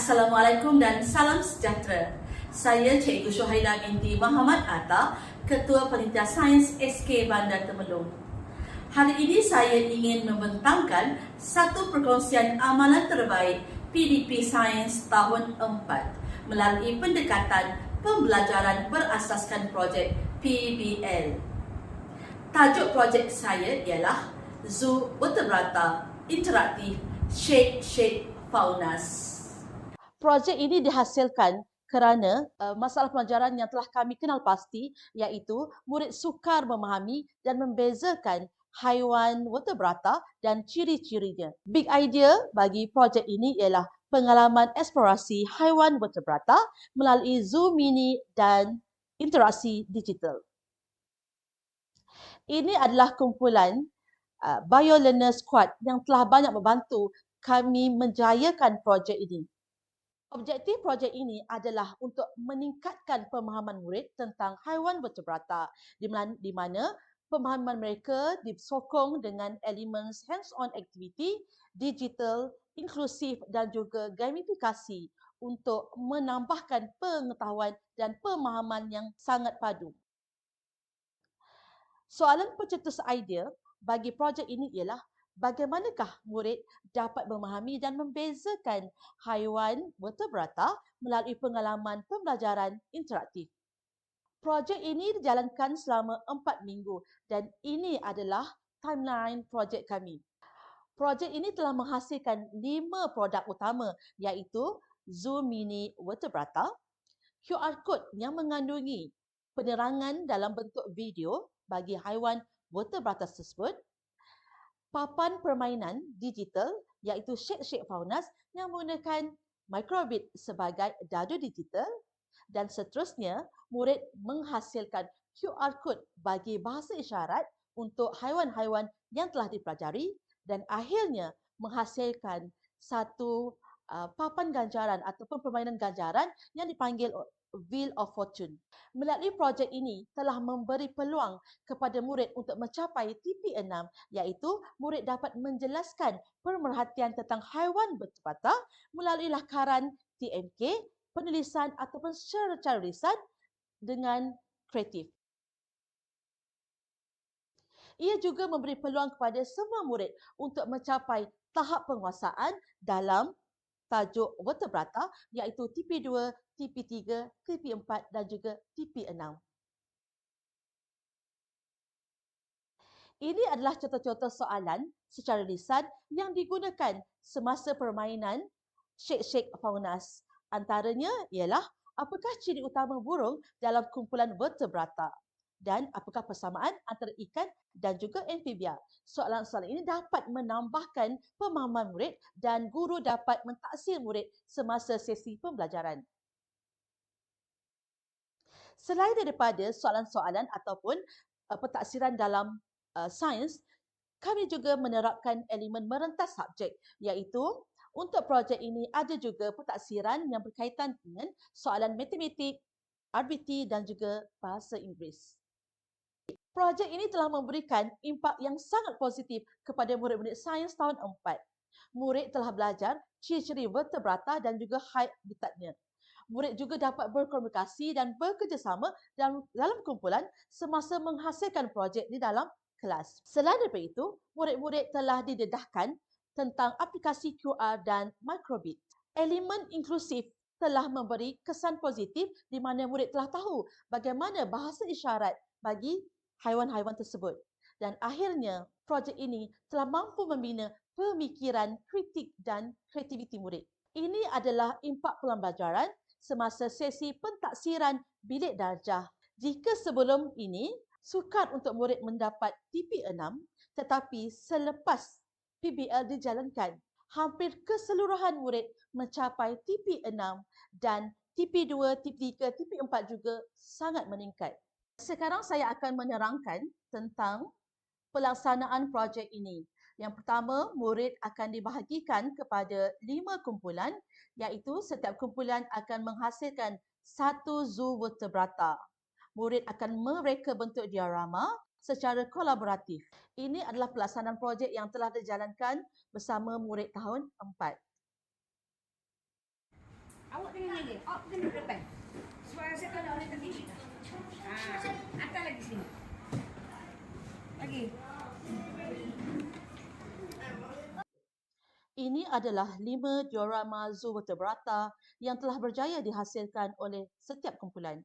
Assalamualaikum dan salam sejahtera. Saya Cikgu Syuhaila binti Muhammad Atta, Ketua Panitia Sains SK Bandar Temelung. Hari ini saya ingin membentangkan satu perkongsian amalan terbaik PDP Sains tahun 4 melalui pendekatan pembelajaran berasaskan projek PBL. Tajuk projek saya ialah Zoo Vertebrata Interaktif Shade Shade Faunas. Projek ini dihasilkan kerana uh, masalah pelajaran yang telah kami kenal pasti iaitu murid sukar memahami dan membezakan haiwan vertebrata dan ciri-cirinya. Big idea bagi projek ini ialah pengalaman eksplorasi haiwan vertebrata melalui zoo mini dan interaksi digital. Ini adalah kumpulan uh, BioLearner Squad yang telah banyak membantu kami menjayakan projek ini. Objektif projek ini adalah untuk meningkatkan pemahaman murid tentang haiwan vertebrata di mana, pemahaman mereka disokong dengan elemen hands-on activity, digital, inklusif dan juga gamifikasi untuk menambahkan pengetahuan dan pemahaman yang sangat padu. Soalan pencetus idea bagi projek ini ialah bagaimanakah murid dapat memahami dan membezakan haiwan vertebrata melalui pengalaman pembelajaran interaktif. Projek ini dijalankan selama empat minggu dan ini adalah timeline projek kami. Projek ini telah menghasilkan lima produk utama iaitu Zoom Mini Vertebrata, QR Code yang mengandungi penerangan dalam bentuk video bagi haiwan vertebrata tersebut, papan permainan digital iaitu Shake Shake Faunas yang menggunakan microbit sebagai dadu digital dan seterusnya murid menghasilkan QR code bagi bahasa isyarat untuk haiwan-haiwan yang telah dipelajari dan akhirnya menghasilkan satu uh, papan ganjaran ataupun permainan ganjaran yang dipanggil Wheel of Fortune. Melalui projek ini telah memberi peluang kepada murid untuk mencapai TP6 iaitu murid dapat menjelaskan pemerhatian tentang haiwan bertepatah melalui lakaran TMK, penulisan ataupun secara lisan dengan kreatif. Ia juga memberi peluang kepada semua murid untuk mencapai tahap penguasaan dalam tajuk vertebrata iaitu TP2, TP3, TP4 dan juga TP6. Ini adalah contoh-contoh soalan secara lisan yang digunakan semasa permainan Shake-Shake Faunas. Antaranya ialah apakah ciri utama burung dalam kumpulan vertebrata? Dan apakah persamaan antara ikan dan juga amfibia. Soalan-soalan ini dapat menambahkan pemahaman murid dan guru dapat mentaksir murid semasa sesi pembelajaran. Selain daripada soalan-soalan ataupun uh, pentaksiran dalam uh, sains, kami juga menerapkan elemen merentas subjek iaitu untuk projek ini ada juga pentaksiran yang berkaitan dengan soalan matematik, RBT dan juga bahasa Inggeris. Projek ini telah memberikan impak yang sangat positif kepada murid-murid sains tahun 4. Murid telah belajar ciri-ciri vertebrata dan juga habitatnya. Murid juga dapat berkomunikasi dan bekerjasama dalam, dalam kumpulan semasa menghasilkan projek di dalam kelas. Selain daripada itu, murid-murid telah didedahkan tentang aplikasi QR dan microbit. Elemen inklusif telah memberi kesan positif di mana murid telah tahu bagaimana bahasa isyarat bagi haiwan-haiwan tersebut. Dan akhirnya, projek ini telah mampu membina pemikiran kritik dan kreativiti murid. Ini adalah impak pembelajaran semasa sesi pentaksiran bilik darjah. Jika sebelum ini, sukar untuk murid mendapat TP6, tetapi selepas PBL dijalankan, hampir keseluruhan murid mencapai TP6 dan TP2, TP3, TP4 juga sangat meningkat. Sekarang saya akan menerangkan tentang pelaksanaan projek ini. Yang pertama, murid akan dibahagikan kepada lima kumpulan iaitu setiap kumpulan akan menghasilkan satu zoo vertebrata. Murid akan mereka bentuk diorama secara kolaboratif. Ini adalah pelaksanaan projek yang telah dijalankan bersama murid tahun 4. Awak tengah ni. Awak kena depan. Suara saya kalau oleh. Ini adalah lima diorama zoovertebrata yang telah berjaya dihasilkan oleh setiap kumpulan.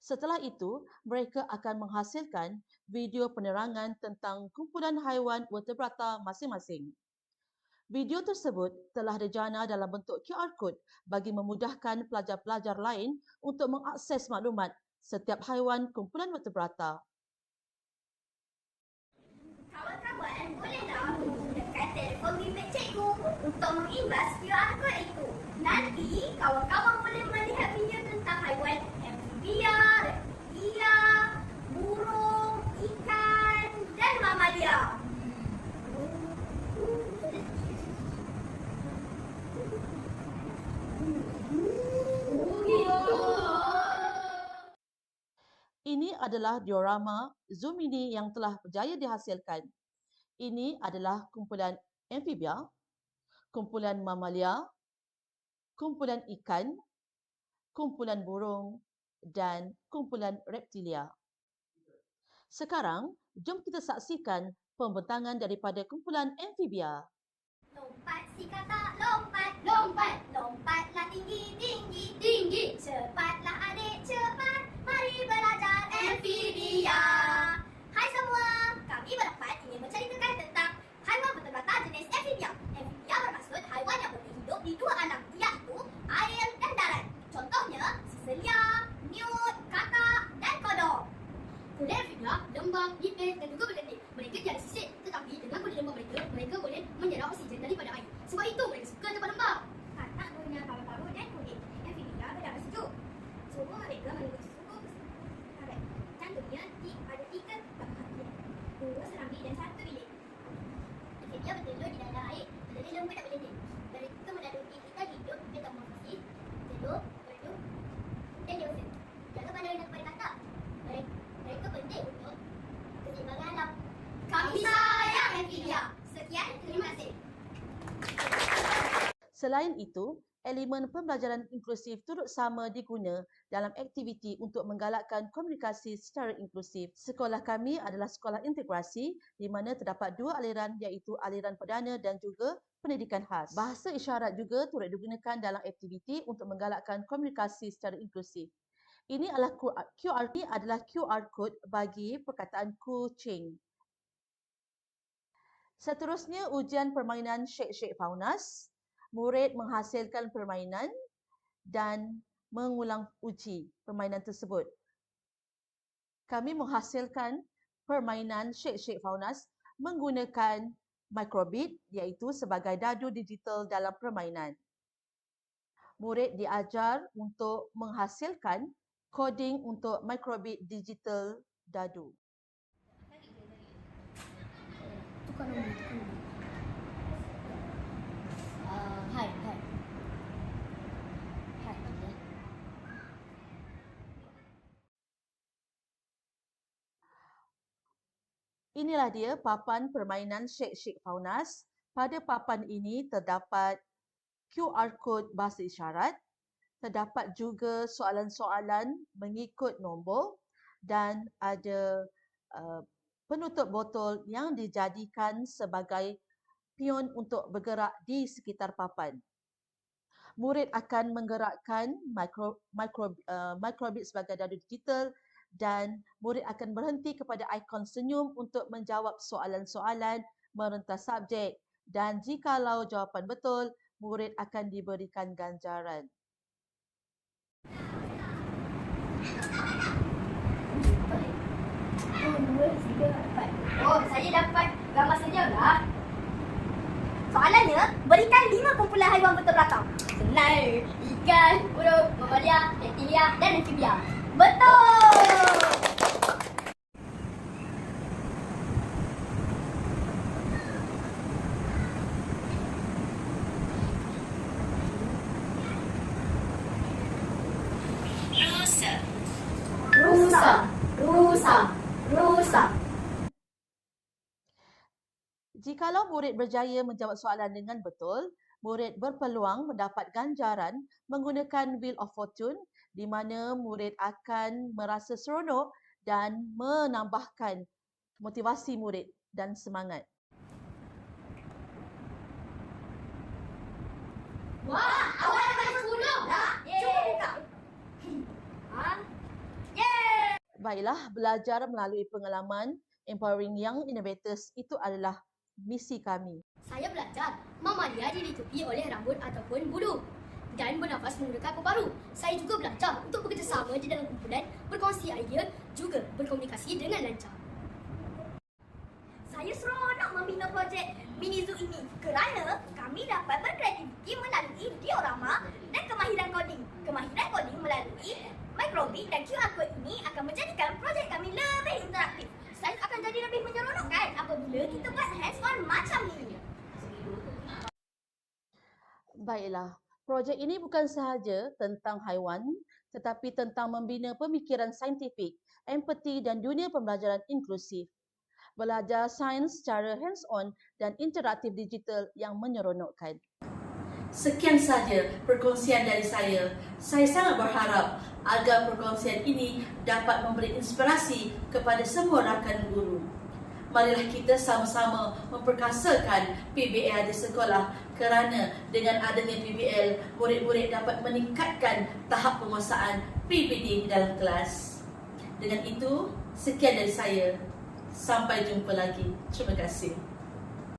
Setelah itu, mereka akan menghasilkan video penerangan tentang kumpulan haiwan vertebrata masing-masing. Video tersebut telah dijana dalam bentuk QR code bagi memudahkan pelajar-pelajar lain untuk mengakses maklumat setiap haiwan kumpulan vertebrata. Kawan-kawan, bolehlah menggunakan telefon bimbit cikgu untuk mengimbas QR code itu. Nanti, kawan-kawan boleh melihat video tentang haiwan amfibia, reptilia, burung, ikan dan mamalia. Ini adalah diorama Zoom ini yang telah berjaya dihasilkan. Ini adalah kumpulan amfibia, kumpulan mamalia, kumpulan ikan, kumpulan burung dan kumpulan reptilia. Sekarang, jom kita saksikan pembentangan daripada kumpulan amfibia. Lompat si kata lompat, lompat, lompatlah tinggi, tinggi, tinggi. Cepatlah adik, cepat. Mari belajar amfibia. Hai semua, kami berempat ingin menceritakan tentang haiwan vertebrata jenis amfibia. Amfibia bermaksud haiwan yang boleh hidup di dua alam, iaitu air dan darat. Contohnya, siselia, newt, katak dan kodok. Kulit amfibia lembab, nipis dan juga berlendir. Mereka tiada sisik tetapi dengan kulit lembab mereka, mereka boleh menyerap oksigen daripada air. Sebab itu mereka suka tempat lembab. Katak punya paru-paru dan kulit amfibia berdarah sejuk. Suhu mereka mengikuti suhu karet. Contohnya, tik ada tiga tempat bilik. Dua serambi dan satu bilik. Amfibia bertelur di dalam air, tetapi lembut dan berlendir. Mereka melalui tiga hidup metamorfosis, telur, redup dan dewasa. Jangan pandang rendah kepada katak. Mereka, mereka penting untuk keseimbangan alam. Kami sayang amfibia. Sekian, terima kasih. Selain itu, elemen pembelajaran inklusif turut sama diguna dalam aktiviti untuk menggalakkan komunikasi secara inklusif. Sekolah kami adalah sekolah integrasi di mana terdapat dua aliran iaitu aliran perdana dan juga pendidikan khas. Bahasa isyarat juga turut digunakan dalam aktiviti untuk menggalakkan komunikasi secara inklusif. Ini adalah QR ini adalah QR code bagi perkataan kucing. Seterusnya ujian permainan Syek-Syek Faunas. Murid menghasilkan permainan dan mengulang uji permainan tersebut. Kami menghasilkan permainan Syek-Syek Faunas menggunakan microbit iaitu sebagai dadu digital dalam permainan. Murid diajar untuk menghasilkan coding untuk microbit digital dadu. Tukar nombor, tukar nombor. Uh, hai, hai. Hai, okay. Inilah dia papan permainan Syek-Syek Faunas. Pada papan ini terdapat QR code bahasa isyarat, terdapat juga soalan-soalan mengikut nombor dan ada uh, penutup botol yang dijadikan sebagai pion untuk bergerak di sekitar papan. Murid akan menggerakkan micro, micro, uh, microbit sebagai dadu digital dan murid akan berhenti kepada ikon senyum untuk menjawab soalan-soalan merentas subjek dan jikalau jawapan betul, murid akan diberikan ganjaran. Oh, saya dapat gambar sejarah. Soalannya, berikan lima kumpulan haiwan vertebrata. Senang. Ikan, burung, mamalia, reptilia dan amfibia. Jikalau murid berjaya menjawab soalan dengan betul, murid berpeluang mendapat ganjaran menggunakan Wheel of Fortune di mana murid akan merasa seronok dan menambahkan motivasi murid dan semangat. Wah, awak dapat 10 dah. Cuba buka. Ha? Yeay! Baiklah, belajar melalui pengalaman Empowering Young Innovators itu adalah misi kami. Saya belajar mamalia dilitupi oleh rambut ataupun bulu dan bernafas menggunakan paru-paru. Saya juga belajar untuk bekerjasama di dalam kumpulan, berkongsi idea, juga berkomunikasi dengan lancar. Saya seronok membina projek Mini Zoo ini kerana kami dapat berkreativiti melalui diorama dan kemahiran coding. Kemahiran coding melalui microbit dan QR code ini akan menjadikan projek kami lebih interaktif. Saya akan jadi lebih menyeronokkan apabila kita buat hands-on macam ni. Baiklah, projek ini bukan sahaja tentang haiwan tetapi tentang membina pemikiran saintifik, empati dan dunia pembelajaran inklusif. Belajar sains secara hands-on dan interaktif digital yang menyeronokkan. Sekian sahaja perkongsian dari saya. Saya sangat berharap agar perkongsian ini dapat memberi inspirasi kepada semua rakan guru. Marilah kita sama-sama memperkasakan PBL di sekolah kerana dengan adanya PBL, murid-murid dapat meningkatkan tahap penguasaan PPD dalam kelas. Dengan itu, sekian dari saya. Sampai jumpa lagi. Terima kasih.